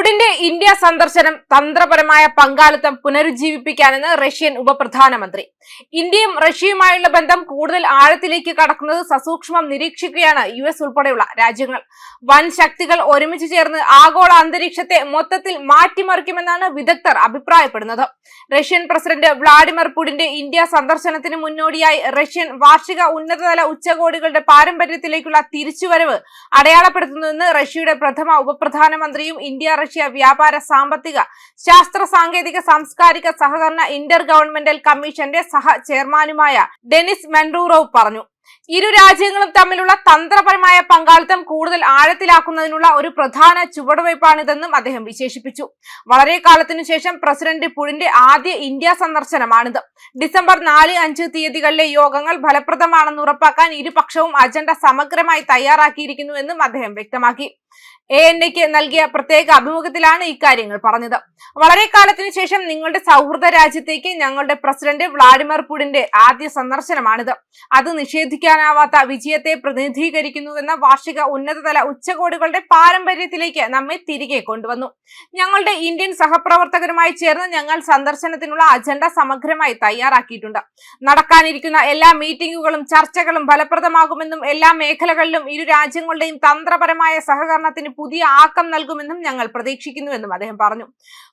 പുടിന്റെ India സന്ദർശനം തന്ത്രപരമായ പങ്കാളിത്തം പുനരുജ്ജീവിപ്പിക്കാനെന്ന് റഷ്യൻ ഉപപ്രധാനമന്ത്രി. ഇന്ത്യയും റഷ്യയുമായുള്ള ബന്ധം കൂടുതൽ ആഴത്തിലേക്ക് കടക്കുന്നത് സസൂക്ഷ്മം നിരീക്ഷിക്കുകയാണ് യു എസ് ഉൾപ്പെടെയുള്ള രാജ്യങ്ങൾ. വൻ ശക്തികൾ ഒരുമിച്ച് ചേർന്ന് ആഗോള അന്തരീക്ഷത്തെ മൊത്തത്തിൽ മാറ്റിമറിക്കുമെന്നാണ് വിദഗ്ധർ അഭിപ്രായപ്പെടുന്നത്. റഷ്യൻ പ്രസിഡന്റ് വ്ളാഡിമിർ പുടിന്റെ ഇന്ത്യ സന്ദർശനത്തിന് മുന്നോടിയായി റഷ്യൻ വാർഷിക ഉന്നതതല ഉച്ചകോടികളുടെ പാരമ്പര്യത്തിലേക്കുള്ള തിരിച്ചുവരവ് അടയാളപ്പെടുത്തുന്നുവെന്ന് റഷ്യയുടെ പ്രഥമ ഉപപ്രധാനമന്ത്രിയും ഇന്ത്യ റഷ്യ വ്യാപാര സാമ്പത്തിക ശാസ്ത്ര സാങ്കേതിക സാംസ്കാരിക സഹകരണ ഇന്റർ ഗവൺമെന്റൽ കമ്മീഷന്റെ സഹ ചെയർമാനുമായ ഡെനിസ് മെൻഡൂറോവ് പറഞ്ഞു. ഇരു രാജ്യങ്ങളും തമ്മിലുള്ള തന്ത്രപരമായ പങ്കാളിത്തം കൂടുതൽ ആഴത്തിലാക്കുന്നതിനുള്ള ഒരു പ്രധാന ചുവടുവയ്പ്പാണിതെന്നും അദ്ദേഹം വിശേഷിപ്പിച്ചു. വളരെ കാലത്തിനു ശേഷം പ്രസിഡന്റ് പുടിന്റെ ആദ്യ ഇന്ത്യ സന്ദർശനമാണിത്. ഡിസംബർ നാല് അഞ്ച് തീയതികളിലെ യോഗങ്ങൾ ഫലപ്രദമാണെന്ന് ഉറപ്പാക്കാൻ ഇരുപക്ഷവും അജണ്ട സമഗ്രമായി തയ്യാറാക്കിയിരിക്കുന്നുവെന്നും അദ്ദേഹം വ്യക്തമാക്കി. എ എൻ എക്ക് നൽകിയ പ്രത്യേക അഭിമുഖത്തിലാണ് ഇക്കാര്യങ്ങൾ പറഞ്ഞത്. വളരെ കാലത്തിന് ശേഷം നിങ്ങളുടെ സൗഹൃദ രാജ്യത്തേക്ക് ഞങ്ങളുടെ പ്രസിഡന്റ് വ്ളാഡിമിർ പുടിന്റെ ആദ്യ സന്ദർശനമാണിത്. അത് നിഷേധിക്കാനാവാത്ത വിജയത്തെ പ്രതിനിധീകരിക്കുന്നുവെന്ന വാർഷിക ഉന്നതതല ഉച്ചകോടികളുടെ പാരമ്പര്യത്തിലേക്ക് നമ്മെ തിരികെ കൊണ്ടുവന്നു. ഞങ്ങളുടെ ഇന്ത്യൻ സഹപ്രവർത്തകരുമായി ചേർന്ന് ഞങ്ങൾ സന്ദർശനത്തിനുള്ള അജണ്ട സമഗ്രമായി തയ്യാറാക്കിയിട്ടുണ്ട്. നടക്കാനിരിക്കുന്ന എല്ലാ മീറ്റിംഗുകളും ചർച്ചകളും ഫലപ്രദമാകുമെന്നും എല്ലാ മേഖലകളിലും ഇരു രാജ്യങ്ങളുടെയും തന്ത്രപരമായ സഹകരണത്തിന് പുതിയ ആക്കം നൽകുമെന്നും ഞങ്ങൾ പ്രതീക്ഷിക്കുന്നുവെന്നും അദ്ദേഹം പറഞ്ഞു.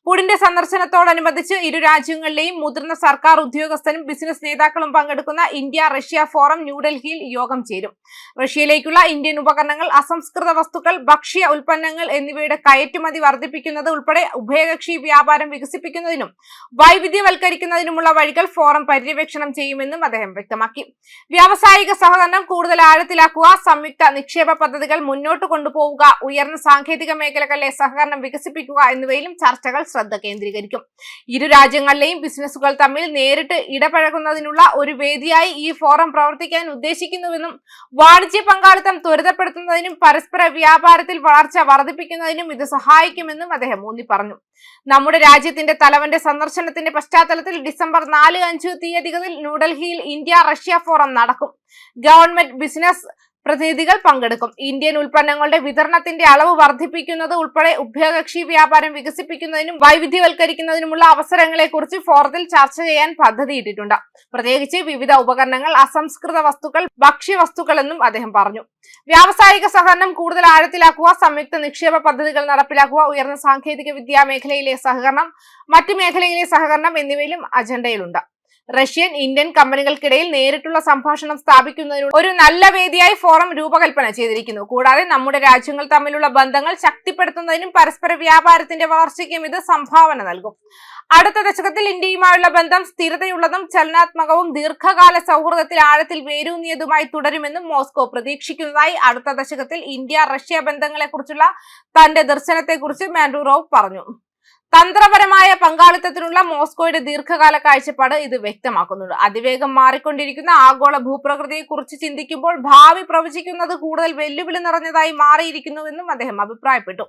പുടിന്റെ സന്ദർശനത്തോടനുബന്ധിച്ച് ഇരു രാജ്യങ്ങളിലെയും മുതിർന്ന സർക്കാർ ഉദ്യോഗസ്ഥരും ബിസിനസ് നേതാക്കളും പങ്കെടുക്കുന്ന ഇന്ത്യ റഷ്യ ഫോറം ന്യൂഡൽഹിയിൽ യോഗം ചേരും. റഷ്യയിലേക്കുള്ള ഇന്ത്യൻ ഉപകരണങ്ങൾ അസംസ്കൃത വസ്തുക്കൾ ഭക്ഷ്യ ഉൽപ്പന്നങ്ങൾ എന്നിവയുടെ കയറ്റുമതി വർദ്ധിപ്പിക്കുന്നത് ഉൾപ്പെടെ ഉഭയകക്ഷി വ്യാപാരം വികസിപ്പിക്കുന്നതിനും വൈവിധ്യവൽക്കരിക്കുന്നതിനുമുള്ള വഴികൾ ഫോറം പര്യവേക്ഷണം ചെയ്യുമെന്നും അദ്ദേഹം വ്യക്തമാക്കി. വ്യാവസായിക സഹകരണം കൂടുതൽ ആഴത്തിലാക്കുക സംയുക്ത നിക്ഷേപ പദ്ധതികൾ മുന്നോട്ട് കൊണ്ടുപോവുക ഉയർന്ന സാങ്കേതിക മേഖലകളിലെ സഹകരണം വികസിപ്പിക്കുക എന്നിവയിലും ചർച്ചകൾ ശ്രദ്ധ കേന്ദ്രീകരിക്കും. ഇരു രാജ്യങ്ങളിലെയും ബിസിനസ്സുകൾ തമ്മിൽ നേരിട്ട് ഇടപഴകുന്നതിനുള്ള ഒരു വേദിയായി ഈ ഫോറം പ്രവർത്തിക്കാൻ ഉദ്ദേശിക്കുന്നുവെന്നും വാണിജ്യ പങ്കാളിത്തം ത്വരിതപ്പെടുത്തുന്നതിനും പരസ്പര വ്യാപാരത്തിൽ വളർച്ച വർദ്ധിപ്പിക്കുന്നതിനും ഇത് സഹായിക്കുമെന്നും അദ്ദേഹം ഊന്നി പറഞ്ഞു നമ്മുടെ രാജ്യത്തിന്റെ തലവന്റെ സന്ദർശനത്തിന്റെ പശ്ചാത്തലത്തിൽ ഡിസംബർ നാല് അഞ്ച് തീയതികളിൽ ന്യൂഡൽഹിയിൽ ഇന്ത്യ റഷ്യ ഫോറം നടക്കും. ഗവൺമെന്റ് ബിസിനസ് പ്രതിനിധികൾ പങ്കെടുക്കും. ഇന്ത്യൻ ഉൽപ്പന്നങ്ങളുടെ വിതരണത്തിന്റെ അളവ് വർദ്ധിപ്പിക്കുന്നത് ഉൾപ്പെടെ ഉഭയകക്ഷി വ്യാപാരം വികസിപ്പിക്കുന്നതിനും വൈവിധ്യവൽക്കരിക്കുന്നതിനുമുള്ള അവസരങ്ങളെക്കുറിച്ച് ഫോറത്തിൽ ചർച്ച ചെയ്യാൻ പദ്ധതിയിട്ടിട്ടുണ്ട് പ്രത്യേകിച്ച് വിവിധ ഉപകരണങ്ങൾ അസംസ്കൃത വസ്തുക്കൾ ഭക്ഷ്യവസ്തുക്കൾ എന്നും അദ്ദേഹം പറഞ്ഞു. വ്യാവസായിക സഹകരണം കൂടുതൽ ആഴത്തിലാക്കുക സംയുക്ത നിക്ഷേപ പദ്ധതികൾ നടപ്പിലാക്കുക ഉയർന്ന സാങ്കേതിക വിദ്യാ മേഖലയിലെ സഹകരണം മറ്റു മേഖലയിലെ സഹകരണം എന്നിവയിലും അജണ്ടയിലുണ്ട്. റഷ്യൻ ഇന്ത്യൻ കമ്പനികൾക്കിടയിൽ നേരിട്ടുള്ള സംഭാഷണം സ്ഥാപിക്കുന്നതിനുള്ള ഒരു നല്ല വേദിയായി ഫോറം രൂപകൽപ്പന ചെയ്തിരിക്കുന്നു. കൂടാതെ നമ്മുടെ രാജ്യങ്ങൾ തമ്മിലുള്ള ബന്ധങ്ങൾ ശക്തിപ്പെടുത്തുന്നതിനും പരസ്പര വ്യാപാരത്തിന്റെ വളർച്ചയ്ക്കും ഇത് സംഭാവന നൽകും. അടുത്ത ദശകത്തിൽ ഇന്ത്യയുമായുള്ള ബന്ധം സ്ഥിരതയുള്ളതും ചലനാത്മകവും ദീർഘകാല സൗഹൃദത്തിൽ ആഴത്തിൽ വേരൂന്നിയതുമായി തുടരുമെന്നും മോസ്കോ പ്രതീക്ഷിക്കുന്നതായി അടുത്ത ദശകത്തിൽ ഇന്ത്യ റഷ്യ ബന്ധങ്ങളെക്കുറിച്ചുള്ള തന്റെ ദർശനത്തെക്കുറിച്ച് മാൻഡുറോവ് പറഞ്ഞു. തന്ത്രപരമായ പങ്കാളിത്തത്തിനുള്ള മോസ്കോയുടെ ദീർഘകാല കാഴ്ചപ്പാട് ഇത് വ്യക്തമാക്കുന്നുണ്ട്. അതിവേഗം മാറിക്കൊണ്ടിരിക്കുന്ന ആഗോള ഭൂപ്രകൃതിയെ കുറിച്ച് ചിന്തിക്കുമ്പോൾ ഭാവി പ്രവചിക്കുന്നത് കൂടുതൽ വെല്ലുവിളി നിറഞ്ഞതായി മാറിയിരിക്കുന്നുവെന്നും അദ്ദേഹം അഭിപ്രായപ്പെട്ടു.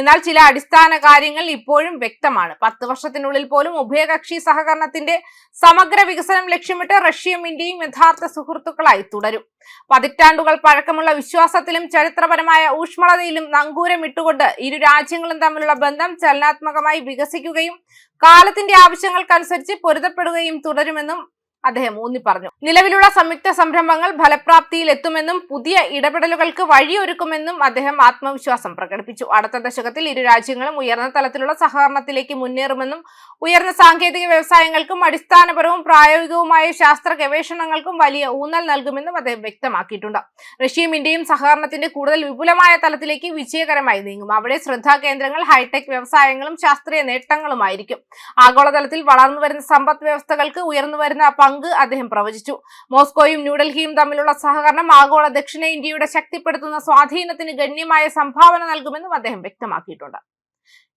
എന്നാൽ ചില അടിസ്ഥാന കാര്യങ്ങൾ ഇപ്പോഴും വ്യക്തമാണ്. പത്ത് വർഷത്തിനുള്ളിൽ പോലും ഉഭയകക്ഷി സഹകരണത്തിന്റെ സമഗ്ര വികസനം ലക്ഷ്യമിട്ട് റഷ്യയും ഇന്ത്യയും യഥാർത്ഥ സുഹൃത്തുക്കളായി തുടരും. പതിറ്റാണ്ടുകൾ പഴക്കമുള്ള വിശ്വാസത്തിലും ചരിത്രപരമായ ഊഷ്മളതയിലും നങ്കൂരമിട്ടുകൊണ്ട് ഇരു രാജ്യങ്ങളും തമ്മിലുള്ള ബന്ധം ചലനാത്മകമായി വികസിക്കുകയും കാലത്തിന്റെ ആവശ്യങ്ങൾക്കനുസരിച്ച് പൊരുത്തപ്പെടുകയും തുടരുമെന്നും അദ്ദേഹം ഊന്നി പറഞ്ഞു നിലവിലുള്ള സംയുക്ത സംരംഭങ്ങൾ ഫലപ്രാപ്തിയിൽ എത്തുമെന്നും പുതിയ ഇടപെടലുകൾക്ക് വഴിയൊരുക്കുമെന്നും അദ്ദേഹം ആത്മവിശ്വാസം പ്രകടിപ്പിച്ചു. അടുത്ത ദശകത്തിൽ ഇരു രാജ്യങ്ങളും ഉയർന്ന തലത്തിലുള്ള സഹകരണത്തിലേക്ക് മുന്നേറുമെന്നും ഉയർന്ന സാങ്കേതിക വ്യവസായങ്ങൾക്കും അടിസ്ഥാനപരവും പ്രായോഗികവുമായ ശാസ്ത്ര ഗവേഷണങ്ങൾക്കും വലിയ ഊന്നൽ നൽകുമെന്നും അദ്ദേഹം വ്യക്തമാക്കിയിട്ടുണ്ട്. റഷ്യയും ഇന്ത്യയും സഹകരണത്തിന്റെ കൂടുതൽ വിപുലമായ തലത്തിലേക്ക് വിജയകരമായി നീങ്ങും. അവിടെ ശ്രദ്ധാ കേന്ദ്രങ്ങൾ ഹൈടെക് വ്യവസായങ്ങളും ശാസ്ത്രീയ നേട്ടങ്ങളുമായിരിക്കും. ആഗോളതലത്തിൽ വളർന്നു വരുന്ന സമ്പദ് വ്യവസ്ഥകൾക്ക് ഉയർന്നു വരുന്ന പങ്ക് അദ്ദേഹം പ്രവചിച്ചു. മോസ്കോയും ന്യൂഡൽഹിയും തമ്മിലുള്ള സഹകരണം ആഗോള ദക്ഷിണേന്ത്യയുടെ ശക്തിപ്പെടുത്തുന്ന സ്വാധീനത്തിന് ഗണ്യമായ സംഭാവന നൽകുമെന്നും അദ്ദേഹം വ്യക്തമാക്കിയിട്ടുണ്ട്.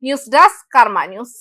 News desk Karma news.